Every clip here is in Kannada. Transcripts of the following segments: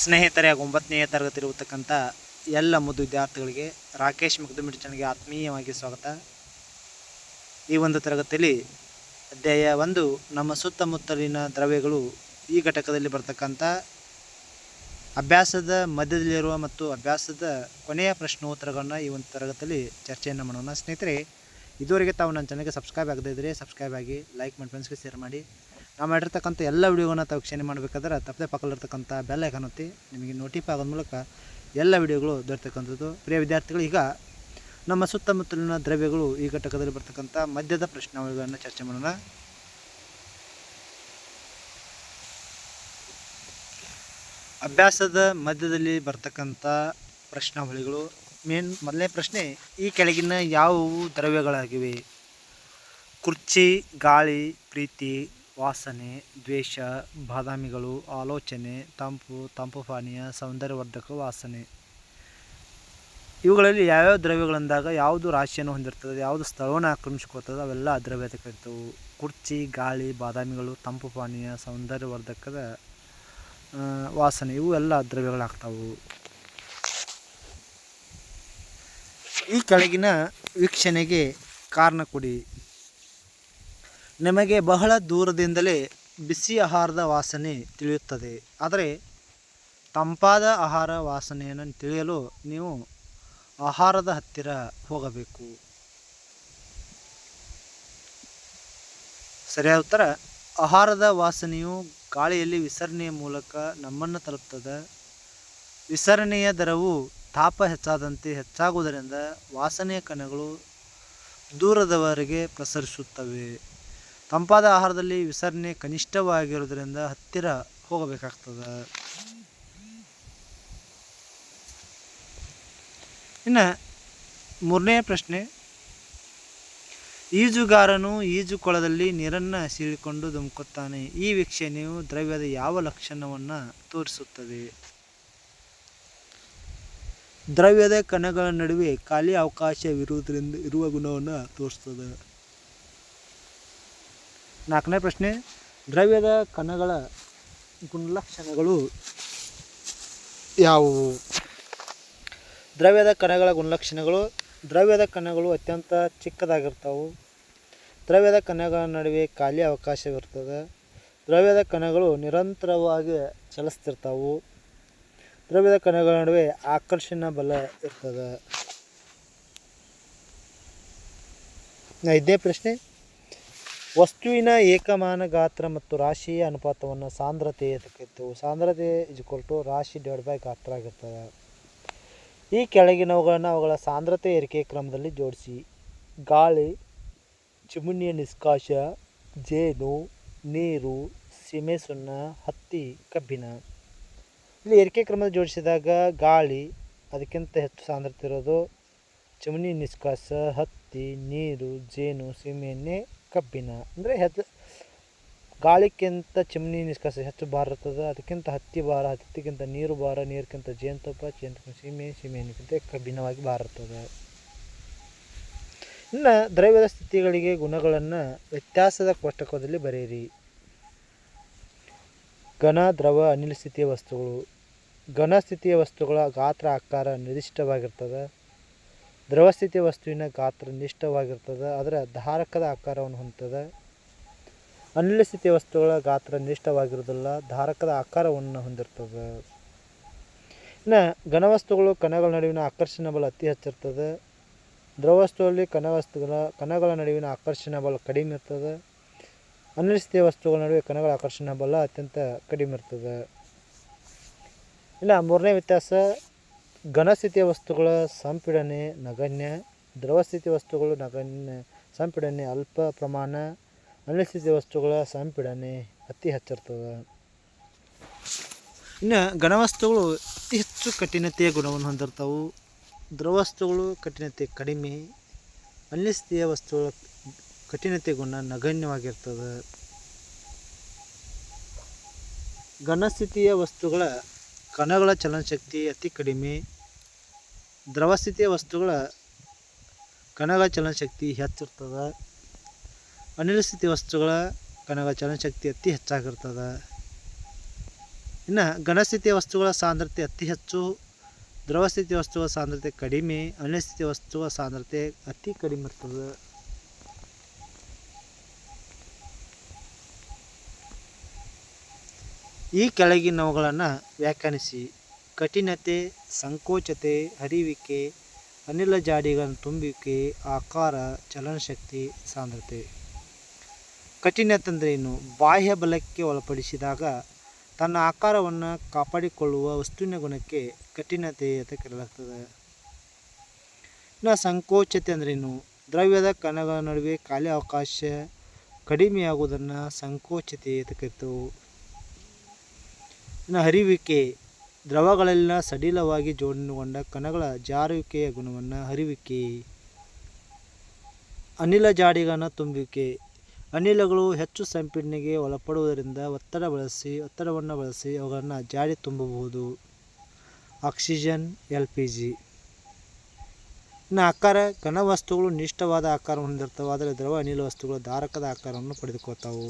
ಸ್ನೇಹಿತರೆ ಒಂಬತ್ತನೆಯ ತರಗತಿ ಇರತಕ್ಕಂಥ ಎಲ್ಲ ಮುದ್ದು ವಿದ್ಯಾರ್ಥಿಗಳಿಗೆ ರಾಕೇಶ್ ಮುಗ್ದುಮಿಡಿ ಚಾನಲ್ಗೆ ಆತ್ಮೀಯವಾಗಿ ಸ್ವಾಗತ. ಈ ಒಂದು ತರಗತಿಯಲ್ಲಿ ಅಧ್ಯಾಯ ಒಂದು, ನಮ್ಮ ಸುತ್ತಮುತ್ತಲಿನ ದ್ರವ್ಯಗಳು ಈ ಘಟಕದಲ್ಲಿ ಬರ್ತಕ್ಕಂಥ ಅಭ್ಯಾಸದ ಮಧ್ಯದಲ್ಲಿರುವ ಮತ್ತು ಅಭ್ಯಾಸದ ಕೊನೆಯ ಪ್ರಶ್ನೋತ್ತರಗಳನ್ನು ಈ ಒಂದು ತರಗತಿಯಲ್ಲಿ ಚರ್ಚೆಯನ್ನು ಮಾಡೋಣ. ಸ್ನೇಹಿತರೆ, ಇದುವರೆಗೆ ತಾವು ನನ್ನ ಚಾನಲ್ಗೆ ಸಬ್ಸ್ಕ್ರೈಬ್ ಆಗದೇ ಇದ್ದರೆ ಸಬ್ಸ್ಕ್ರೈಬ್ ಆಗಿ ಲೈಕ್ ಮಾಡಿ ಫ್ರೆಂಡ್ಸ್ಗೆ ಶೇರ್ ಮಾಡಿ. ನಾವು ಮಾಡಿರ್ತಕ್ಕಂಥ ಎಲ್ಲ ವಿಡಿಯೋಗಳನ್ನ ತಾವು ವೀಕ್ಷಣೆ ಮಾಡಬೇಕಾದ್ರೆ ತಪ್ಪದೆ ಪಕ್ಕದಲ್ಲಿರ್ತಕ್ಕಂಥ ಬೆಲ್ ಐಕಾನ್ ಒತ್ತಿ ನಿಮಗೆ ನೋಟಿಫೈ ಆಗೋದ ಮೂಲಕ ಎಲ್ಲ ವಿಡಿಯೋಗಳು ದೊರೆತಕ್ಕಂಥದ್ದು. ಪ್ರಿಯ ವಿದ್ಯಾರ್ಥಿಗಳು, ಈಗ ನಮ್ಮ ಸುತ್ತಮುತ್ತಲಿನ ದ್ರವ್ಯಗಳು ಈ ಘಟಕದಲ್ಲಿ ಬರ್ತಕ್ಕಂಥ ಮಧ್ಯದ ಪ್ರಶ್ನಾವಳಿಗಳನ್ನು ಚರ್ಚೆ ಮಾಡೋಣ. ಅಭ್ಯಾಸದ ಮಧ್ಯದಲ್ಲಿ ಬರ್ತಕ್ಕಂಥ ಪ್ರಶ್ನಾವಳಿಗಳು. ಮೇನ್ ಮೊದಲನೇ ಪ್ರಶ್ನೆ, ಈ ಕೆಳಗಿನ ಯಾವುವು ದ್ರವ್ಯಗಳಾಗಿವೆ? ಕುರ್ಚಿ, ಗಾಳಿ, ಪ್ರೀತಿ ವಾಸನೆ, ದ್ವೇಷ, ಬಾದಾಮಿಗಳು, ಆಲೋಚನೆ, ತಂಪು ತಂಪು ಪಾನೀಯ ಸೌಂದರ್ಯವರ್ಧಕ ವಾಸನೆ. ಇವುಗಳಲ್ಲಿ ಯಾವ್ಯಾವ ದ್ರವ್ಯಗಳಂದಾಗ ಯಾವುದು ರಾಶಿಯನ್ನು ಹೊಂದಿರ್ತದೆ, ಯಾವುದು ಸ್ಥಳವನ್ನು ಆಕ್ರಮಿಸಿಕೊಳ್ತದೆ, ಅವೆಲ್ಲ ದ್ರವ್ಯತೆ ಕರಿತವು ಕುರ್ಚಿ, ಗಾಳಿ, ಬಾದಾಮಿಗಳು ತಂಪು ಪಾನೀಯ ಸೌಂದರ್ಯವರ್ಧಕದ ವಾಸನೆ, ಇವು ಎಲ್ಲ ದ್ರವ್ಯಗಳಾಗ್ತಾವು ಈ ಕೆಳಗಿನ ವೀಕ್ಷಣೆಗೆ ಕಾರಣ ಕೊಡಿ. ನಿಮಗೆ ಬಹಳ ದೂರದಿಂದಲೇ ಬಿಸಿ ಆಹಾರದ ವಾಸನೆ ತಿಳಿಯುತ್ತದೆ. ಆದರೆ ತಂಪಾದ ಆಹಾರ ವಾಸನೆಯನ್ನು ತಿಳಿಯಲು ನೀವು ಆಹಾರದ ಹತ್ತಿರ ಹೋಗಬೇಕು. ಸರಿಯಾದ ಉತ್ತರ, ಆಹಾರದ ವಾಸನೆಯು ಗಾಳಿಯಲ್ಲಿ ವಿಸರಣೆಯ ಮೂಲಕ ನಮ್ಮನ್ನು ತಲುಪ್ತದೆ. ವಿಸರಣೆಯ ದರವು ತಾಪ ಹೆಚ್ಚಾದಂತೆ ಹೆಚ್ಚಾಗುವುದರಿಂದ ವಾಸನೆಯ ಕಣಗಳು ದೂರದವರೆಗೆ ಪ್ರಸರಿಸುತ್ತವೆ. ತಂಪಾದ ಆಹಾರದಲ್ಲಿ ವಿಸರ್ಣೆ ಕನಿಷ್ಠವಾಗಿರುವುದರಿಂದ ಹತ್ತಿರ ಹೋಗಬೇಕಾಗ್ತದೆ. ಇನ್ನು ಮೂರನೇ ಪ್ರಶ್ನೆ, ಈಜುಗಾರನು ಈಜುಕೊಳದಲ್ಲಿ ನೀರನ್ನು ಸೀಳಿಕೊಂಡು ಧುಮುಕುತ್ತಾನೆ. ಈ ವೀಕ್ಷಣೆಯು ದ್ರವ್ಯದ ಯಾವ ಲಕ್ಷಣವನ್ನು ತೋರಿಸುತ್ತದೆ? ದ್ರವ್ಯದ ಕಣಗಳ ನಡುವೆ ಖಾಲಿ ಅವಕಾಶವಿರುವುದರಿಂದ ಇರುವ ಗುಣವನ್ನು ತೋರಿಸ್ತದೆ. ನಾಲ್ಕನೇ ಪ್ರಶ್ನೆ, ದ್ರವ್ಯದ ಕಣಗಳ ಗುಣಲಕ್ಷಣಗಳು ಯಾವುವು? ದ್ರವ್ಯದ ಕಣಗಳ ಗುಣಲಕ್ಷಣಗಳು, ದ್ರವ್ಯದ ಕಣಗಳು ಅತ್ಯಂತ ಚಿಕ್ಕದಾಗಿರ್ತಾವೆ. ದ್ರವ್ಯದ ಕಣಗಳ ನಡುವೆ ಖಾಲಿ ಅವಕಾಶವಿರ್ತದೆ. ದ್ರವ್ಯದ ಕಣಗಳು ನಿರಂತರವಾಗಿ ಚಲಿಸ್ತಿರ್ತಾವೆ. ದ್ರವ್ಯದ ಕಣಗಳ ನಡುವೆ ಆಕರ್ಷಣ ಬಲ ಇರ್ತದೆ. ಐದನೇ ಪ್ರಶ್ನೆ ವಸ್ತುವಿನ ಏಕಮಾನ ಗಾತ್ರ ಮತ್ತು ರಾಶಿಯ ಅನುಪಾತವನ್ನು ಸಾಂದ್ರತೆ ಎದಕ್ಕಿತ್ತು ಸಾಂದ್ರತೆ ಟು ರಾಶಿ ಡಿವೈಡ್ ಬೈ ಗಾತ್ರ ಆಗಿರ್ತದೆ. ಈ ಕೆಳಗಿನವುಗಳನ್ನು ಅವುಗಳ ಸಾಂದ್ರತೆ ಏರಿಕೆ ಕ್ರಮದಲ್ಲಿ ಜೋಡಿಸಿ. ಗಾಳಿ, ಚಿಮುನಿಯ ನಿಷ್ಕಾಶ, ಜೇನು, ನೀರು, ಸೀಮೆ ಸುಣ್ಣ, ಹತ್ತಿ, ಕಬ್ಬಿಣ. ಇಲ್ಲಿ ಏರಿಕೆ ಕ್ರಮದಲ್ಲಿ ಜೋಡಿಸಿದಾಗ ಗಾಳಿ, ಅದಕ್ಕಿಂತ ಹೆಚ್ಚು ಸಾಂದ್ರತೆ ಇರೋದು ಚಿಮುನಿ ನಿಷ್ಕಾಸ ಹತ್ತಿ, ನೀರು, ಜೇನು ಸೀಮೆ ಕಬ್ಬಿಣ ಅಂದರೆ ಹೆಚ್ಚು ಗಾಳಿಕ್ಕಿಂತ ಚಿಮ್ನಿ ನಿಷ್ಕಾಸ, ಹೆಚ್ಚು ಭಾರ ಇರ್ತದೆ ಅದಕ್ಕಿಂತ ಹತ್ತಿ ಭಾರ ಹತ್ತಿಗಿಂತ ನೀರು ಭಾರ ನೀರಿಗಿಂತ ಜೇನುತುಪ್ಪ ಜೇನು ಸೀಮೆ ಸೀಮೆಹಣ್ಣಿಗಿಂತ ಭಾರ ಇರ್ತದೆ ಇನ್ನು ದ್ರವ್ಯದ ಸ್ಥಿತಿಗಳಿಗೆ ಗುಣಗಳನ್ನು ವ್ಯತ್ಯಾಸದ ಕೋಷ್ಟಕದಲ್ಲಿ ಬರೆಯಿರಿ. ಘನ, ದ್ರವ, ಅನಿಲ ಸ್ಥಿತಿಯ ವಸ್ತುಗಳು. ಘನ ಸ್ಥಿತಿಯ ವಸ್ತುಗಳ ಗಾತ್ರ, ಆಕಾರ ನಿರ್ದಿಷ್ಟವಾಗಿರ್ತದೆ. ದ್ರವ ಸ್ಥಿತಿ ವಸ್ತುವಿನ ಗಾತ್ರ ನಿಷ್ಠವಾಗಿರ್ತದೆ, ಆದರೆ ಧಾರಕದ ಆಕಾರವನ್ನು ಹೊಂದ್ತದೆ. ಅನಿಲ ಸ್ಥಿತಿ ವಸ್ತುಗಳ ಗಾತ್ರ ನಿಷ್ಠವಾಗಿರೋದಿಲ್ಲ ಧಾರಕದ ಆಕಾರವನ್ನು ಹೊಂದಿರ್ತದೆ. ಇನ್ನು ಘನವಸ್ತುಗಳು ಕಣಗಳ ನಡುವಿನ ಆಕರ್ಷಣ ಬಲ ಅತಿ ಹೆಚ್ಚಿರ್ತದೆ. ದ್ರವಸ್ತುವಲ್ಲಿ ಕಣವಸ್ತುಗಳ, ಕಣಗಳ ನಡುವಿನ ಆಕರ್ಷಣ ಬಲ ಕಡಿಮೆ ಇರ್ತದೆ. ಅನಿಲ ಸ್ಥಿತಿ ವಸ್ತುಗಳ ನಡುವೆ ಕಣಗಳ ಆಕರ್ಷಣ ಬಲ ಅತ್ಯಂತ ಕಡಿಮೆ ಇರ್ತದೆ. ಇನ್ನು ಮೂರನೇ ವ್ಯತ್ಯಾಸ ಘನಸ್ಥಿತಿಯ ವಸ್ತುಗಳ ಸಂಪೀಡನೆ, ನಗಣ್ಯ ದ್ರವಸ್ಥಿತಿ ವಸ್ತುಗಳು, ನಗಣ್ಯ, ಸಂಪೀಡನೆ, ಅಲ್ಪ ಪ್ರಮಾಣ, ಅನಿಲಸ್ಥಿತಿಯ ವಸ್ತುಗಳ ಸಂಪೀಡನೆ, ಅತಿ ಹೆಚ್ಚಿರ್ತದೆ ಇನ್ನು ಘನವಸ್ತುಗಳು ಅತಿ ಹೆಚ್ಚು ಕಠಿಣತೆಯ ಗುಣವನ್ನು ಹೊಂದಿರ್ತಾವು. ದ್ರವಸ್ತುಗಳು ಕಠಿಣತೆ ಕಡಿಮೆ, ಅನಿಲಸ್ಥಿತಿಯ ವಸ್ತುಗಳ ಕಠಿಣತೆ ಗುಣ ನಗಣ್ಯವಾಗಿರ್ತದೆ. ಘನಸ್ಥಿತಿಯ ವಸ್ತುಗಳ ಕಣಗಳ ಚಲನಶಕ್ತಿ ಅತಿ ಕಡಿಮೆ ದ್ರವಸ್ಥಿತಿಯ ವಸ್ತುಗಳ ಕಣಗಳ ಚಲನಶಕ್ತಿ ಹೆಚ್ಚಿರ್ತದೆ. ಅನಿಲ ಸ್ಥಿತಿ ವಸ್ತುಗಳ ಕಣಗಳ ಚಲನಶಕ್ತಿ ಅತಿ ಹೆಚ್ಚಾಗಿರ್ತದೆ. ಇನ್ನು ಘನಸ್ಥಿತಿಯ ವಸ್ತುಗಳ ಸಾಂದ್ರತೆ ಅತಿ ಹೆಚ್ಚು ದ್ರವ ಸ್ಥಿತಿ ವಸ್ತುಗಳ ಸಾಂದ್ರತೆ ಕಡಿಮೆ, ಅನಿಲ ಸ್ಥಿತಿ ವಸ್ತುಗಳ ಸಾಂದ್ರತೆ ಅತಿ ಕಡಿಮೆ ಇರ್ತದೆ. ಈ ಕೆಳಗಿನವುಗಳನ್ನು ವ್ಯಾಖ್ಯಾನಿಸಿ. ಕಠಿಣತೆ, ಸಂಕೋಚತೆ, ಹರಿವಿಕೆ, ಅನಿಲ ಜಾಡಿಗಳ ತುಂಬುವಿಕೆ ಆಕಾರ, ಚಲನಶಕ್ತಿ, ಸಾಂದ್ರತೆ. ಕಠಿಣತೆ ಅಂದರೆ ಏನು ಬಾಹ್ಯ ಬಲಕ್ಕೆ ಒಳಪಡಿಸಿದಾಗ ತನ್ನ ಆಕಾರವನ್ನು ಕಾಪಾಡಿಕೊಳ್ಳುವ ವಸ್ತುವಿನ ಗುಣಕ್ಕೆ ಕಠಿಣತೆ ಅಂತ ಕರೆಯಲಾಗ್ತದೆ. ಇನ್ನು ಸಂಕೋಚತೆ ಅಂದ್ರೇನು? ದ್ರವ್ಯದ ಕಣಗಳ ನಡುವೆ ಖಾಲಿ ಅವಕಾಶ ಕಡಿಮೆಯಾಗುವುದನ್ನು ಸಂಕೋಚತೆ ಅಂತ ಕರಿತೇವೆ. ಇನ್ನು ಹರಿವಿಕೆ ದ್ರವಗಳಲ್ಲಿನ ಸಡಿಲವಾಗಿ ಜೋಡಣೆಗೊಂಡ ಕಣಗಳ ಜಾರುವಿಕೆಯ ಗುಣವನ್ನು ಹರಿವಿಕೆ, ಅನಿಲ ಜಾಡಿಗಳ ತುಂಬುವಿಕೆ ಅನಿಲಗಳು ಹೆಚ್ಚು ಸಂಪೀಡನೆಗೆ ಒಳಪಡುವುದರಿಂದ ಒತ್ತಡ ಬಳಸಿ, ಒತ್ತಡವನ್ನು ಬಳಸಿ ಅವುಗಳನ್ನು ಜಾಡಿ ತುಂಬಬಹುದು. Oxygen, L P G. ಇನ್ನು ಆಕಾರ ಘನ ವಸ್ತುಗಳು ನಿಷ್ಠವಾದ ಆಕಾರವನ್ನು ಹೊಂದಿರ್ತವೆ, ಆದರೆ ದ್ರವ ಅನಿಲ ವಸ್ತುಗಳು ಧಾರಕದ ಆಕಾರವನ್ನು ಪಡೆದುಕೊಳ್ತಾವು.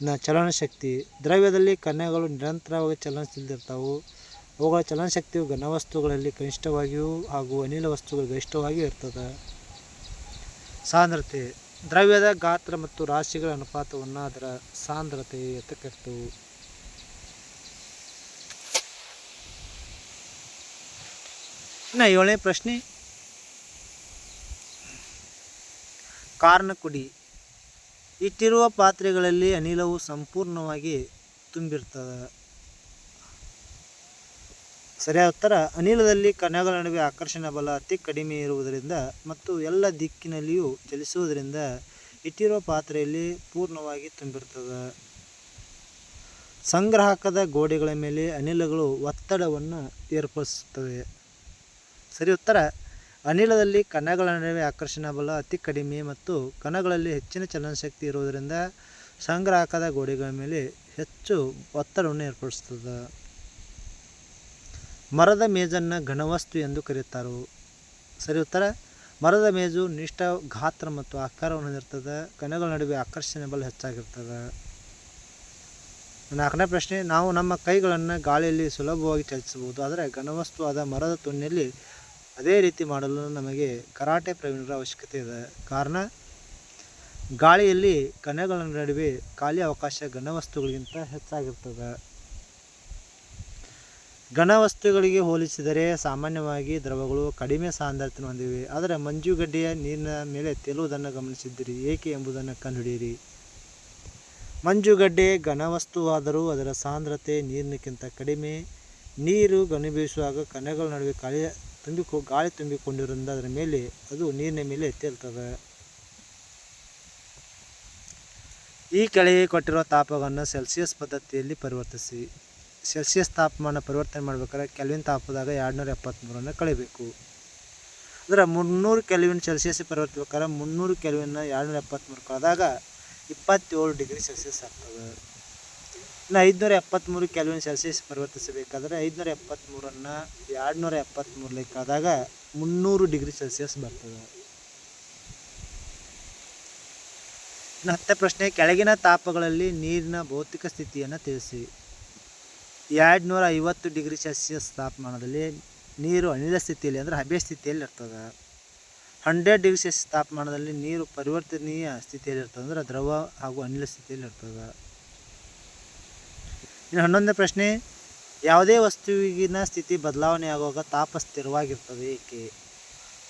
ಇನ್ನು ಚಲನಶಕ್ತಿ. ದ್ರವ್ಯದಲ್ಲಿ ಕಣಗಳು ನಿರಂತರವಾಗಿ ಚಲನಿಸ್ತಿರ್ತಾವು ಅವುಗಳ ಚಲನಶಕ್ತಿಯು ಘನವಸ್ತುಗಳಲ್ಲಿ ಕನಿಷ್ಠವಾಗಿಯೂ ಹಾಗೂ ಅನಿಲ ವಸ್ತುಗಳು ಗರಿಷ್ಠವಾಗಿಯೂ ಇರ್ತದೆ. ಸಾಂದ್ರತೆ. ದ್ರವ್ಯದ ಗಾತ್ರ ಮತ್ತು ರಾಶಿಗಳ ಅನುಪಾತವನ್ನು ಅದರ ಸಾಂದ್ರತೆ ಎತ್ತಕ್ಕೆ ಕರಿತೇವೆ. ಇನ್ನು ಏಳನೇ ಪ್ರಶ್ನೆ. ಕಾರಣ ಕುಡಿ. ಇಟ್ಟಿರುವ ಪಾತ್ರೆಗಳಲ್ಲಿ ಅನಿಲವು ಸಂಪೂರ್ಣವಾಗಿ ತುಂಬಿರ್ತದೆ. ಸರಿಯಾದ ಉತ್ತರ, ಅನಿಲದಲ್ಲಿ ಕಣಗಳ ನಡುವೆ ಆಕರ್ಷಣ ಬಲ ಅತಿ ಕಡಿಮೆ ಇರುವುದರಿಂದ ಮತ್ತು ಎಲ್ಲ ದಿಕ್ಕಿನಲ್ಲಿಯೂ ಚಲಿಸುವುದರಿಂದ ಇಟ್ಟಿರುವ ಪಾತ್ರೆಯಲ್ಲಿ ಪೂರ್ಣವಾಗಿ ತುಂಬಿರ್ತದೆ. ಸಂಗ್ರಾಹಕದ ಗೋಡೆಗಳ ಮೇಲೆ ಅನಿಲಗಳು ಒತ್ತಡವನ್ನು ಏರ್ಪಡಿಸುತ್ತವೆ. ಸರಿ ಉತ್ತರ ಅನಿಲದಲ್ಲಿ ಕಣಗಳ ನಡುವೆ ಆಕರ್ಷಣ ಬಲ ಅತಿ ಕಡಿಮೆ ಮತ್ತು ಕಣಗಳಲ್ಲಿ ಹೆಚ್ಚಿನ ಚಲನಶಕ್ತಿ ಇರುವುದರಿಂದ ಸಂಗ್ರಾಹಕದ ಗೋಡೆಗಳ ಮೇಲೆ ಹೆಚ್ಚು ಒತ್ತಡವನ್ನು ಏರ್ಪಡಿಸ್ತದೆ ಮರದ ಮೇಜನ್ನು ಘನವಸ್ತು ಎಂದು ಕರೆಯುತ್ತಾರೆ. ಸರಿ, ಉತ್ತರ. ಮರದ ಮೇಜು ನಿಷ್ಠ ಗಾತ್ರ ಮತ್ತು ಆಕಾರವನ್ನು ಹೊಂದಿರ್ತದೆ ಕಣಗಳ ನಡುವೆ ಆಕರ್ಷಣೆ ಬಲ ಹೆಚ್ಚಾಗಿರ್ತದೆ ನಾಲ್ಕನೇ ಪ್ರಶ್ನೆ, ನಾವು ನಮ್ಮ ಕೈಗಳನ್ನು ಗಾಳಿಯಲ್ಲಿ ಸುಲಭವಾಗಿ ಚಲಿಸಬಹುದು, ಆದರೆ ಘನವಸ್ತುವಾದ ಮರದ ತುಂಡಿನಲ್ಲಿ ಅದೇ ರೀತಿ ಮಾಡಲು ನಮಗೆ ಕರಾಟೆ ಪ್ರವೀಣರ ಅವಶ್ಯಕತೆ ಇದೆ. ಕಾರಣ, ಗಾಳಿಯಲ್ಲಿ ಕಣಗಳ ನಡುವೆ ಖಾಲಿ ಅವಕಾಶ ಘನವಸ್ತುಗಳಿಗಿಂತ ಹೆಚ್ಚಾಗಿರ್ತದೆ. ಘನವಸ್ತುಗಳಿಗೆ ಹೋಲಿಸಿದರೆ ಸಾಮಾನ್ಯವಾಗಿ ದ್ರವಗಳು ಕಡಿಮೆ ಸಾಂದ್ರತೆ ಹೊಂದಿವೆ. ಆದರೆ ಮಂಜುಗಡ್ಡೆಯ ನೀರಿನ ಮೇಲೆ ತೇಲುವುದನ್ನು ಗಮನಿಸಿದ್ದೀರಿ. ಏಕೆ ಎಂಬುದನ್ನು ಕಂಡುಹಿಡಿಯಿರಿ. ಮಂಜುಗಡ್ಡೆ ಘನವಸ್ತುವಾದರೂ ಅದರ ಸಾಂದ್ರತೆ ನೀರಿನಕ್ಕಿಂತ ಕಡಿಮೆ. ನೀರು ಘನೀಭವಿಸುವಾಗ ಕಣಗಳ ನಡುವೆ ಗಾಳಿ ತುಂಬಿಕೊ, ಗಾಳಿ ತುಂಬಿಕೊಂಡಿರುವುದರಿಂದ ಅದರ ಮೇಲೆ, ಅದು ನೀರಿನ ಮೇಲೆ ತೇಲ್ತದೆ. ಈ ಕೆಳಗೆ ಕೊಟ್ಟಿರುವ ತಾಪವನ್ನು ಸೆಲ್ಸಿಯಸ್ ಪದ್ಧತಿಯಲ್ಲಿ ಪರಿವರ್ತಿಸಿ. ಸೆಲ್ಸಿಯಸ್ ತಾಪಮಾನ ಪರಿವರ್ತನೆ ಮಾಡ್ಬೇಕಾದ್ರೆ ಕೆಲ್ವಿನ್ ತಾಪದಾಗ ಎರಡುನೂರ ಎಪ್ಪತ್ತ್ಮೂರನ್ನು ಕಳಿಬೇಕು ಅದರ ಮುನ್ನೂರು ಕೆಲ್ವಿನ್ ಸೆಲ್ಸಿಯಸ್ ಪರಿವರ್ತಿಸ್ಬೇಕಾದ್ರೆ ಮುನ್ನೂರು ಕೆಲ್ವಿನ್ನ ಎರಡುನೂರ ಎಪ್ಪತ್ತ್ಮೂರು ಕಳೆದಾಗ ಇಪ್ಪತ್ತೇಳು ಡಿಗ್ರಿ ಸೆಲ್ಸಿಯಸ್ ಆಗ್ತದೆ. ಇನ್ನು ಐದುನೂರ ಎಪ್ಪತ್ತ್ಮೂರು ಕೆಲ್ವಿನ್ ಸೆಲ್ಸಿಯಸ್ ಪರಿವರ್ತಿಸಬೇಕಾದ್ರೆ ಐದುನೂರ ಎಪ್ಪತ್ತ್ಮೂರನ್ನು ಎರಡುನೂರ ಎಪ್ಪತ್ತ್ಮೂರಕ್ಕೆ ಲೆಕ್ಕಾದಾಗ ಮುನ್ನೂರು ಡಿಗ್ರಿ ಸೆಲ್ಸಿಯಸ್ ಬರ್ತದೆ. ಇನ್ನು ಪ್ರಶ್ನೆ, ಕೆಳಗಿನ ತಾಪಗಳಲ್ಲಿ ನೀರಿನ ಭೌತಿಕ ಸ್ಥಿತಿಯನ್ನು ತಿಳಿಸಿ. ಎರಡು ನೂರ ಐವತ್ತು ಡಿಗ್ರಿ ಸೆಲ್ಸಿಯಸ್ ತಾಪಮಾನದಲ್ಲಿ ನೀರು ಅನಿಲ ಸ್ಥಿತಿಯಲ್ಲಿ ಅಂದರೆ ಹಬೆ ಸ್ಥಿತಿಯಲ್ಲಿ ಇರ್ತದೆ. ಹಂಡ್ರೆಡ್ ಡಿಗ್ರಿ ಸೆಲ್ಸಿಯಸ್ ತಾಪಮಾನದಲ್ಲಿ ನೀರು ಪರಿವರ್ತನೀಯ ಸ್ಥಿತಿಯಲ್ಲಿ ಇರ್ತದೆ ಅಂದರೆ ದ್ರವ ಹಾಗೂ ಅನಿಲ ಸ್ಥಿತಿಯಲ್ಲಿ ಇರ್ತದೆ. ಇನ್ನು ಹನ್ನೊಂದನೇ ಪ್ರಶ್ನೆ, ಯಾವುದೇ ವಸ್ತುವಿನ ಸ್ಥಿತಿ ಬದಲಾವಣೆ ಆಗುವಾಗ ತಾಪ ಸ್ಥಿರವಾಗಿರ್ತದೆ ಏಕೆ?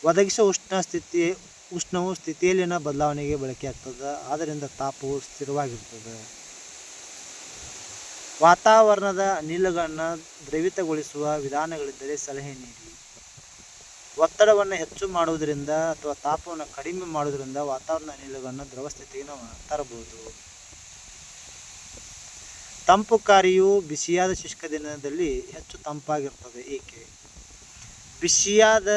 ಒದಗಿಸುವ ಉಷ್ಣ ಸ್ಥಿತಿ, ಉಷ್ಣವು ಸ್ಥಿತಿಯಲ್ಲಿನ ಬದಲಾವಣೆಗೆ ಬಳಕೆಯಾಗ್ತದೆ, ಆದ್ದರಿಂದ ತಾಪವು ಸ್ಥಿರವಾಗಿರ್ತದೆ. ವಾತಾವರಣದ ಅನಿಲಗಳನ್ನು ದ್ರವಿತಗೊಳಿಸುವ ವಿಧಾನಗಳಿದ್ದರೆ ಸಲಹೆ ನೀಡಿ. ಒತ್ತಡವನ್ನು ಹೆಚ್ಚು ಮಾಡುವುದರಿಂದ ಅಥವಾ ತಾಪವನ್ನು ಕಡಿಮೆ ಮಾಡುವುದರಿಂದ ವಾತಾವರಣ ಅನಿಲಗಳನ್ನು ದ್ರವ ಸ್ಥಿತಿಗೆ ನಾವು ತರಬಹುದು. ತಂಪು ಕಾರಿಯು ಬಿಸಿಯಾದ ಶುಷ್ಕ ದಿನದಲ್ಲಿ ಹೆಚ್ಚು ತಂಪಾಗಿರ್ತದೆ ಏಕೆ? ಬಿಸಿಯಾದ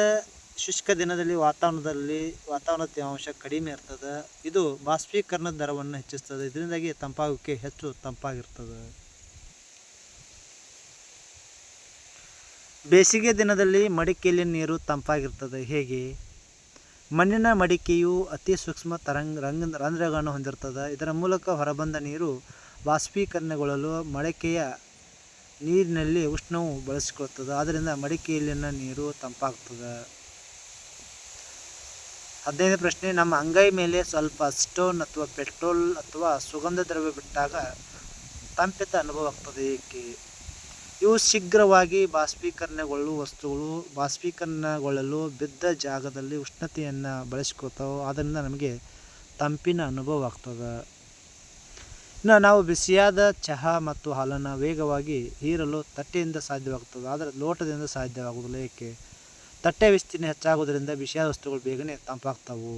ಶುಷ್ಕ ದಿನದಲ್ಲಿ ವಾತಾವರಣದಲ್ಲಿ ವಾತಾವರಣ ತೇವಾಂಶ ಕಡಿಮೆ ಇರ್ತದೆ. ಇದು ಬಾಷ್ಪೀಕರಣದ ದರವನ್ನು ಹೆಚ್ಚಿಸ್ತದೆ. ಇದರಿಂದಾಗಿ ತಂಪಾಗೋಕ್ಕೆ ಹೆಚ್ಚು ತಂಪಾಗಿರ್ತದೆ. ಬೇಸಿಗೆ ದಿನದಲ್ಲಿ ಮಡಿಕೆಯಲ್ಲಿ ನೀರು ತಂಪಾಗಿರ್ತದೆ. ಹೇಗೆ? ಮಣ್ಣಿನ ಮಡಿಕೆಯು ಅತಿ ಸೂಕ್ಷ್ಮ ತರಂಗ ರಂಗ ರಂಧ್ರಗಳನ್ನು ಹೊಂದಿರ್ತದೆ. ಇದರ ಮೂಲಕ ಹೊರಬಂದ ನೀರು ಬಾಷ್ಪೀಕರಣಗೊಳ್ಳಲು ಮಡಿಕೆಯ ನೀರಿನಲ್ಲಿ ಉಷ್ಣವು ಬಳಸಿಕೊಳ್ಳುತ್ತದೆ. ಆದ್ದರಿಂದ ಮಡಿಕೆಯಲ್ಲಿನ ನೀರು ತಂಪಾಗ್ತದೆ. ಹದಿನೈದು ಪ್ರಶ್ನೆ, ನಮ್ಮ ಅಂಗೈ ಮೇಲೆ ಸ್ವಲ್ಪ ಸ್ಟೋನ್ ಅಥವಾ ಪೆಟ್ರೋಲ್ ಅಥವಾ ಸುಗಂಧ ದ್ರವ್ಯ ಬಿಟ್ಟಾಗ ತಂಪಿತ ಅನುಭವ ಆಗ್ತದೆ. ಏಕೆ? ಇವು ಶೀಘ್ರವಾಗಿ ಬಾಷ್ಪೀಕರಣಗೊಳ್ಳುವ ವಸ್ತುಗಳು ಬಾಷ್ಪೀಕರಣಗೊಳ್ಳಲು ಬಿದ್ದ ಜಾಗದಲ್ಲಿ ಉಷ್ಣತೆಯನ್ನು ಬಳಸಿಕೊಳ್ತಾವೆ. ಆದ್ದರಿಂದ ನಮಗೆ ತಂಪಿನ ಅನುಭವ ಆಗ್ತದೆ. ಇನ್ನು ನಾವು ಬಿಸಿಯಾದ ಚಹಾ ಮತ್ತು ಹಾಲನ್ನು ವೇಗವಾಗಿ ಹೀರಲು ತಟ್ಟೆಯಿಂದ ಸಾಧ್ಯವಾಗುತ್ತದೆ. ಆದರೆ ಲೋಟದಿಂದ ಸಾಧ್ಯವಾಗುವುದಿಲ್ಲ. ಏಕೆ? ತಟ್ಟೆ ವಿಸ್ತೀರ್ಣ ಹೆಚ್ಚಾಗುವುದರಿಂದ ಬಿಸಿಯಾದ ವಸ್ತುಗಳು ಬೇಗನೆ ತಂಪಾಗ್ತವು.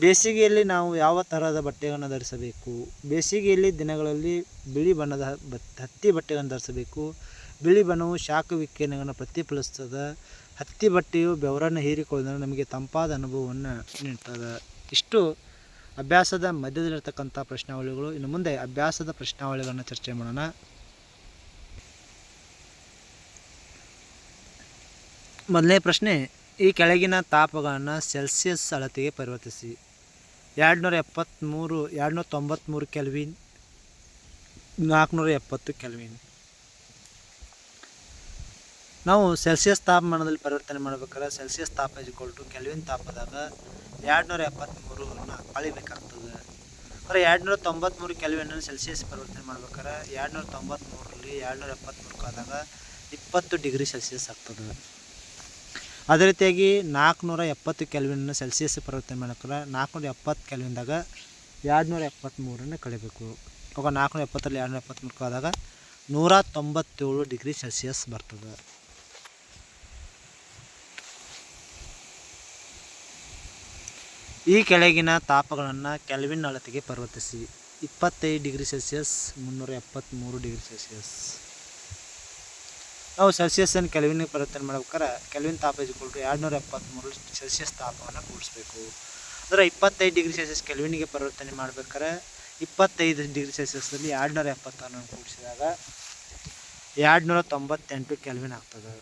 ಬೇಸಿಗೆಯಲ್ಲಿ ನಾವು ಯಾವ ತರಹದ ಬಟ್ಟೆಗಳನ್ನು ಧರಿಸಬೇಕು? ಬೇಸಿಗೆಯಲ್ಲಿ ದಿನಗಳಲ್ಲಿ ಬಿಳಿ ಬಣ್ಣದ ಹತ್ತಿ ಬಟ್ಟೆಗಳನ್ನು ಧರಿಸಬೇಕು. ಬಿಳಿ ಬಣ್ಣವು ಶಾಖ ವಿಕಿರಣಗಳನ್ನು ಪ್ರತಿಫಲಿಸ್ತದೆ ಹತ್ತಿ ಬಟ್ಟೆಯು ಬೆವರನ್ನು ಹೀರಿಕೊಳ್ಳೋದ್ರಿಂದ ನಮಗೆ ತಂಪಾದ ಅನುಭವವನ್ನು ನೀಡ್ತದೆ. ಇಷ್ಟು ಅಭ್ಯಾಸದ ಮಧ್ಯದಲ್ಲಿರ್ತಕ್ಕಂಥ ಪ್ರಶ್ನಾವಳಿಗಳು. ಇನ್ನು ಮುಂದೆ ಅಭ್ಯಾಸದ ಪ್ರಶ್ನಾವಳಿಗಳನ್ನು ಚರ್ಚೆ ಮಾಡೋಣ. ಮೊದಲನೇ ಪ್ರಶ್ನೆ, ಈ ಕೆಳಗಿನ ತಾಪಗಳನ್ನು ಸೆಲ್ಸಿಯಸ್ ಅಳತೆಗೆ ಪರಿವರ್ತಿಸಿ. ಎರಡುನೂರ ಎಪ್ಪತ್ತ್ಮೂರು ಎರಡುನೂರ ತೊಂಬತ್ತ್ಮೂರು ಕೆಲ್ವಿನ್ ನಾಲ್ಕುನೂರ ಎಪ್ಪತ್ತು ಕೆಲ್ವಿನ್. ನಾವು ಸೆಲ್ಸಿಯಸ್ ತಾಪಮಾನದಲ್ಲಿ ಪರಿವರ್ತನೆ ಮಾಡ್ಬೇಕಾದ್ರೆ ಸೆಲ್ಸಿಯಸ್ ತಾಪ ಇಜ್ಕೊಲ್ ಟು ಕೆಲ್ವಿನ್ ತಾಪದಾಗ ಎರಡುನೂರ ಎಪ್ಪತ್ತ್ಮೂರನ್ನ ಅಳಿಬೇಕಾಗ್ತದೆ. ಅಂದರೆ ಎರಡುನೂರ ತೊಂಬತ್ತ್ಮೂರು ಕೆಲವಿನ ಸೆಲ್ಸಿಯಸ್ ಪರಿವರ್ತನೆ ಮಾಡ್ಬೇಕಾದ್ರೆ ಎರಡುನೂರ ತೊಂಬತ್ತ್ಮೂರಲ್ಲಿ ಎರಡುನೂರ ಎಪ್ಪತ್ತ್ಮೂರಕ್ಕೆ ಆದಾಗ ಇಪ್ಪತ್ತು ಡಿಗ್ರಿ ಸೆಲ್ಸಿಯಸ್ ಆಗ್ತದೆ. ಅದೇ ರೀತಿಯಾಗಿ ನಾಲ್ಕುನೂರ ಎಪ್ಪತ್ತು ಕೆಲವಿನ ಸೆಲ್ಸಿಯಸ್ ಪರಿವರ್ತನೆ ಮಾಡ್ಬೇಕಾದ್ರೆ ನಾಲ್ಕುನೂರ ಎಪ್ಪತ್ತು ಕೆಲ್ವಿನ್ದಾಗ ಎರಡುನೂರ ಎಪ್ಪತ್ತ್ಮೂರನ್ನು ಕಳಿಬೇಕು. ಅವಾಗ ನಾಲ್ಕುನೂರ ಎಪ್ಪತ್ತರಲ್ಲಿ ಎರಡುನೂರ ಎಪ್ಪತ್ತ್ಮೂರಕ್ಕೆ ಆದಾಗ ನೂರ ತೊಂಬತ್ತೇಳು ಡಿಗ್ರಿ ಸೆಲ್ಸಿಯಸ್ ಬರ್ತದೆ. ಈ ಕೆಳಗಿನ ತಾಪಗಳನ್ನು ಕೆಲ್ವಿನ್ ಅಳತೆಗೆ ಪರಿವರ್ತಿಸಿ. ಇಪ್ಪತ್ತೈದು ಡಿಗ್ರಿ ಸೆಲ್ಸಿಯಸ್, ಮುನ್ನೂರ ಎಪ್ಪತ್ತ್ಮೂರು ಡಿಗ್ರಿ ಸೆಲ್ಸಿಯಸ್. ನಾವು ಸೆಲ್ಸಿಯಸ್ಸನ್ನು ಕೆಲ್ವಿನ್ಗೆ ಪರಿವರ್ತನೆ ಮಾಡ್ಬೇಕಾರೆ ಕೆಲ್ವಿನ್ ತಾಪ ಇಜ್ಕೊಳ್ಟು ಎರಡುನೂರ ಎಪ್ಪತ್ತ್ಮೂರು ಸೆಲ್ಸಿಯಸ್ ತಾಪವನ್ನು ಕೂಡಿಸ್ಬೇಕು. ಅಂದರೆ ಇಪ್ಪತ್ತೈದು ಡಿಗ್ರಿ ಸೆಲ್ಸಿಯಸ್ ಕೆಲ್ವಿನ್ಗೆ ಪರಿವರ್ತನೆ ಮಾಡ್ಬೇಕಾರೆ ಇಪ್ಪತ್ತೈದು ಡಿಗ್ರಿ ಸೆಲ್ಸಿಯಸ್ಸಲ್ಲಿ ಎರಡುನೂರ ಎಪ್ಪತ್ತಾರನ್ನು ಕೂಡಿಸಿದಾಗ ಎರಡುನೂರ ತೊಂಬತ್ತೆಂಟು ಕೆಲ್ವಿನ್ ಆಗ್ತದೆ.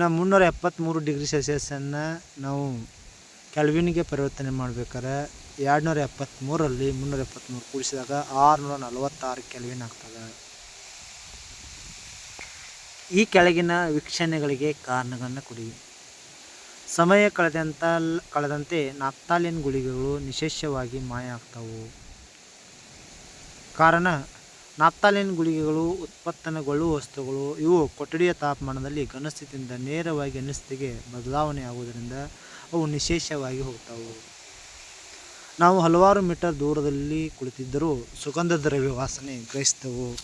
ನಾವು ಮುನ್ನೂರ ಎಪ್ಪತ್ತ್ಮೂರು ಡಿಗ್ರಿ ಸೆಲ್ಸಿಯಸ್ಸನ್ನು ನಾವು ಕೆಲ್ವಿನ್ಗೆ ಪರಿವರ್ತನೆ ಮಾಡ್ಬೇಕಾದ್ರೆ ಎರಡುನೂರ ಎಪ್ಪತ್ತ್ಮೂರಲ್ಲಿ ಮುನ್ನೂರ ಎಪ್ಪತ್ತ್ಮೂರು ಕೂಡಿಸಿದಾಗ ಆರುನೂರ ನಲವತ್ತಾರು ಕೆಲ್ವಿನ್ ಆಗ್ತದೆ. ಈ ಕೆಳಗಿನ ವೀಕ್ಷಣೆಗಳಿಗೆ ಕಾರಣಗಳನ್ನು ಕೊಡಿ. ಸಮಯ ಕಳೆದಂತ ಕಳೆದಂತೆ ನಾಪ್ತಾಲಿನ್ ಗುಳಿಗೆಗಳು ನಿಶೇಷವಾಗಿ ಮಾಯ ಆಗ್ತವು. ಕಾರಣ ನಾಪ್ತಾಲಿನ್ ಗುಳಿಗೆಗಳು, ಉತ್ಪತ್ತನಗೊಳ್ಳುವ ವಸ್ತುಗಳು ಇವು ಕೊಠಡಿಯ ತಾಪಮಾನದಲ್ಲಿ ಘನಸ್ಥಿತಿಯಿಂದ ನೇರವಾಗಿ ಅನಿಸ್ಥಿತಿಗೆ ಬದಲಾವಣೆ ಆಗುವುದರಿಂದ ಅವು ನಿಶೇಷವಾಗಿ ಹೋಗ್ತಾವೆ ನಾವು ಹಲವಾರು ಮೀಟರ್ ದೂರದಲ್ಲಿ ಕುಳಿತಿದ್ದರೂ ಸುಗಂಧ ದ್ರವ್ಯ ವಾಸನೆ ಗ್ರಹಿಸ್ತವು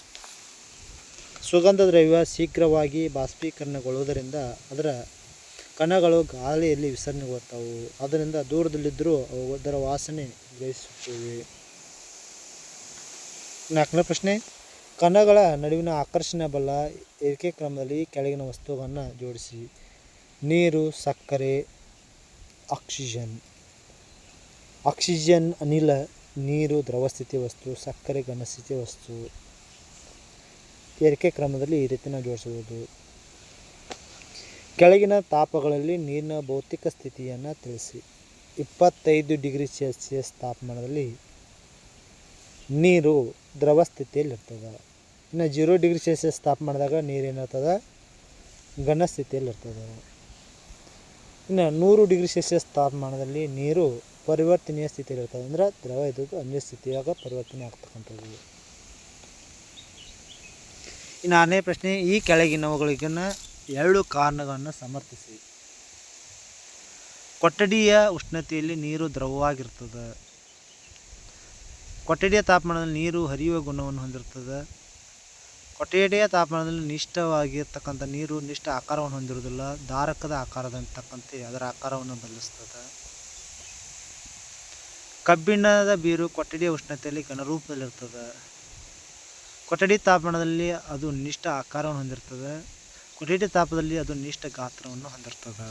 ಸುಗಂಧ ದ್ರವ್ಯ ಶೀಘ್ರವಾಗಿ ಬಾಷ್ಪೀಕರಣಗೊಳ್ಳುವುದರಿಂದ ಅದರ ಕಣಗಳು ಗಾಳಿಯಲ್ಲಿ ವಿಸರ್ಜನೆಗೊಳ್ತಾವು ಅದರಿಂದ ದೂರದಲ್ಲಿದ್ದರೂ ಅವು ಅದರ ವಾಸನೆ ಗ್ರಹಿಸುತ್ತೇವೆ. ನಾಲ್ಕನೇ ಪ್ರಶ್ನೆ. ಕಣಗಳ ನಡುವಿನ ಆಕರ್ಷಣೆ ಬಲ ಏರಿಕೆ ಕ್ರಮದಲ್ಲಿ ಕೆಳಗಿನ ವಸ್ತುಗಳನ್ನು ಜೋಡಿಸಿ. ನೀರು, ಸಕ್ಕರೆ ಆಕ್ಸಿಜನ್. ಆಕ್ಸಿಜನ್, ಅನಿಲ, ನೀರು, ದ್ರವಸ್ಥಿತಿ ವಸ್ತು, ಸಕ್ಕರೆ, ಘನಸ್ಥಿತಿ ವಸ್ತು. ಏರಿಕೆ ಕ್ರಮದಲ್ಲಿ ಈ ರೀತಿ ನಾವು ಜೋಡಿಸಬಹುದು. ಕೆಳಗಿನ ತಾಪಗಳಲ್ಲಿ ನೀರಿನ ಭೌತಿಕ ಸ್ಥಿತಿಯನ್ನು ತಿಳಿಸಿ. ಇಪ್ಪತ್ತೈದು ಡಿಗ್ರಿ ಸೆಲ್ಸಿಯಸ್ ತಾಪಮಾನದಲ್ಲಿ ನೀರು ದ್ರವ ಸ್ಥಿತಿಯಲ್ಲಿರ್ತದೆ ಇನ್ನು ಜೀರೋ ಡಿಗ್ರಿ ಸೆಲ್ಸಿಯಸ್ ತಾಪಮಾನದಾಗ ನೀರು ಏನಿರ್ತದೆ ಘನ ಸ್ಥಿತಿಯಲ್ಲಿರ್ತದೆ ಇನ್ನು ನೂರು ಡಿಗ್ರಿ ಸೆಲ್ಸಿಯಸ್ ತಾಪಮಾನದಲ್ಲಿ ನೀರು ಪರಿವರ್ತನೀಯ ಸ್ಥಿತಿಯಲ್ಲಿರ್ತದೆ ಅಂದ್ರೆ ದ್ರವ ಇದ್ದದ್ದು ಅನ್ಯ ಸ್ಥಿತಿಯಾಗ ಪರಿವರ್ತನೆ ಆಗ್ತಕ್ಕಂಥದ್ದು. ಇನ್ನು ಆರನೇ ಪ್ರಶ್ನೆ, ಈ ಕೆಳಗಿನವುಗಳಿಗನ್ನು ಎರಡು ಕಾರಣಗಳನ್ನು ಸಮರ್ಥಿಸಿ. ಕೊಠಡಿಯ ಉಷ್ಣತೆಯಲ್ಲಿ ನೀರು ದ್ರವವಾಗಿರ್ತದೆ. ಕೊಠಡಿಯ ತಾಪಮಾನದಲ್ಲಿ ನೀರು ಹರಿಯುವ ಗುಣವನ್ನು ಹೊಂದಿರ್ತದೆ. ಕೊಠಡಿಯ ತಾಪಮಾನದಲ್ಲಿ ನಿಷ್ಠವಾಗಿರ್ತಕ್ಕಂಥ ನೀರು, ನಿಷ್ಠ ಆಕಾರವನ್ನು ಹೊಂದಿರುವುದಿಲ್ಲ. ಧಾರಕದ ಆಕಾರದಂತಕ್ಕಂತೆ ಅದರ ಆಕಾರವನ್ನು ಬದಲಿಸ್ತದೆ. ಕಬ್ಬಿಣದ ಬೀರು ಕೊಠಡಿಯ ಉಷ್ಣತೆಯಲ್ಲಿ ಘನರೂಪದಲ್ಲಿರ್ತದೆ ಕೊಠಡಿ ತಾಪಮಾನದಲ್ಲಿ ಅದು ನಿಷ್ಠ ಆಕಾರವನ್ನು ಹೊಂದಿರ್ತದೆ. ಕೊಠಡಿ ತಾಪದಲ್ಲಿ ಅದು ನಿಷ್ಠ ಗಾತ್ರವನ್ನು ಹೊಂದಿರ್ತದೆ.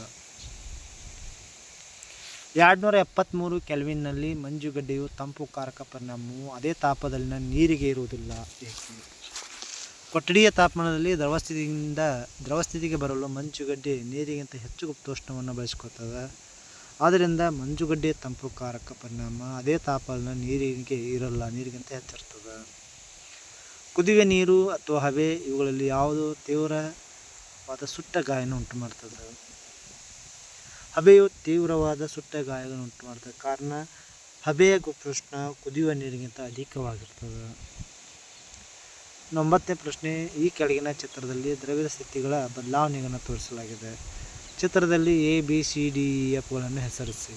ಎರಡುನೂರ ಎಪ್ಪತ್ತ್ಮೂರು ಕೆಲ್ವಿನ್ನಲ್ಲಿ ಮಂಜುಗಡ್ಡೆಯು ತಂಪು ಕಾರಕ ಪರಿಣಾಮವು ಅದೇ ತಾಪದಲ್ಲಿನ ನೀರಿಗೆ ಇರುವುದಿಲ್ಲ ಏಕೆ? ಕೊಠಡಿಯ ತಾಪಮಾನದಲ್ಲಿ ದ್ರವಸ್ಥಿತಿಯಿಂದ ದ್ರವಸ್ಥಿತಿಗೆ ಬರಲು ಮಂಜುಗಡ್ಡೆ ನೀರಿಗಿಂತ ಹೆಚ್ಚು ಗುಪ್ತೋಷ್ಣವನ್ನು ಬಳಸಿಕೊಳ್ತದೆ. ಆದ್ದರಿಂದ ಮಂಜುಗಡ್ಡೆ ತಂಪು ಕಾರಕ ಪರಿಣಾಮ. ಅದೇ ತಾಪಮಾನ ನೀರಿಗೆ ಇರಲ್ಲ, ನೀರಿಗಿಂತ ಹೆಚ್ಚಿರ್ತದೆ. ಕುದಿಯುವ ನೀರು ಅಥವಾ ಹಬೆ ಇವುಗಳಲ್ಲಿ ಯಾವುದು ತೀವ್ರವಾದ ಸುಟ್ಟ ಗಾಯನ ಉಂಟು ಮಾಡ್ತದೆ ಹಬೆಯು ತೀವ್ರವಾದ ಸುಟ್ಟ ಗಾಯಗಳನ್ನು ಉಂಟು ಮಾಡ್ತದೆ ಕಾರಣ ಹಬೆಯ ಉಷ್ಣ ಕುದಿಯುವ ನೀರಿಗಿಂತ ಅಧಿಕವಾಗಿರ್ತದೆ. ಒಂಬತ್ತನೇ ಪ್ರಶ್ನೆ, ಈ ಕೆಳಗಿನ ಚಿತ್ರದಲ್ಲಿ ದ್ರವ್ಯದ ಸ್ಥಿತಿಗಳ ಬದಲಾವಣೆಗಳನ್ನು ತೋರಿಸಲಾಗಿದೆ. ಚಿತ್ರದಲ್ಲಿ A B C D E ಎಫ್ಗಳನ್ನು ಹೆಸರಿಸಿ.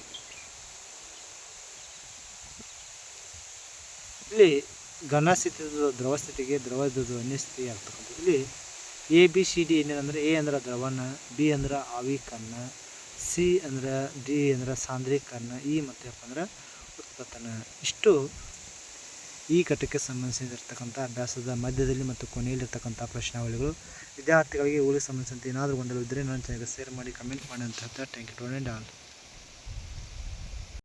ಇಲ್ಲಿ ಘನ ಸ್ಥಿತಿ ದ್ರವ ಸ್ಥಿತಿಗೆ ದ್ರವದ ಧ್ವನಿ ಸ್ಥಿತಿ ಆಗ್ತಕ್ಕಂಥದ್ದು ಇಲ್ಲಿ ಎ ಬಿ ಸಿ ಡಿ ಏನೇನಂದರೆ ಎ ಅಂದ್ರೆ ದ್ರವನ ಬಿ ಅಂದ್ರೆ ಆವಿಕನ್ನ ಸಿ ಅಂದ್ರೆ ಡಿ ಅಂದ್ರೆ ಸಾಂದ್ರೀಕರಣ ಇ ಮತ್ತು ಎಫ್ ಅಂದ್ರೆ ಉತ್ಪತ್ತನ. ಇಷ್ಟು ಈ ಘಟಕಕ್ಕೆ ಸಂಬಂಧಿಸಿರ್ತಕ್ಕಂಥ ಅಭ್ಯಾಸದ ಮಧ್ಯದಲ್ಲಿ ಮತ್ತು ಕೊನೆಯಲ್ಲಿರ್ತಕ್ಕಂಥ ಪ್ರಶ್ನಾವಳಿಗಳು. ವಿದ್ಯಾರ್ಥಿಗಳಿಗೆ ಊರಿಗೆ ಸಂಬಂಧಿಸಿದಂತೆ ಏನಾದರೂ ಗೊಂದಲವಿದ್ದರೆ ನನ್ನ ಚಾನಲ್ಗೆ ಶೇರ್ ಮಾಡಿ ಕಮೆಂಟ್ ಮಾಡಿ ಅಂತ ಹೇಳ್ತಾ ಥ್ಯಾಂಕ್ ಯು ಆ್ಯಂಡ್ ಆಲ್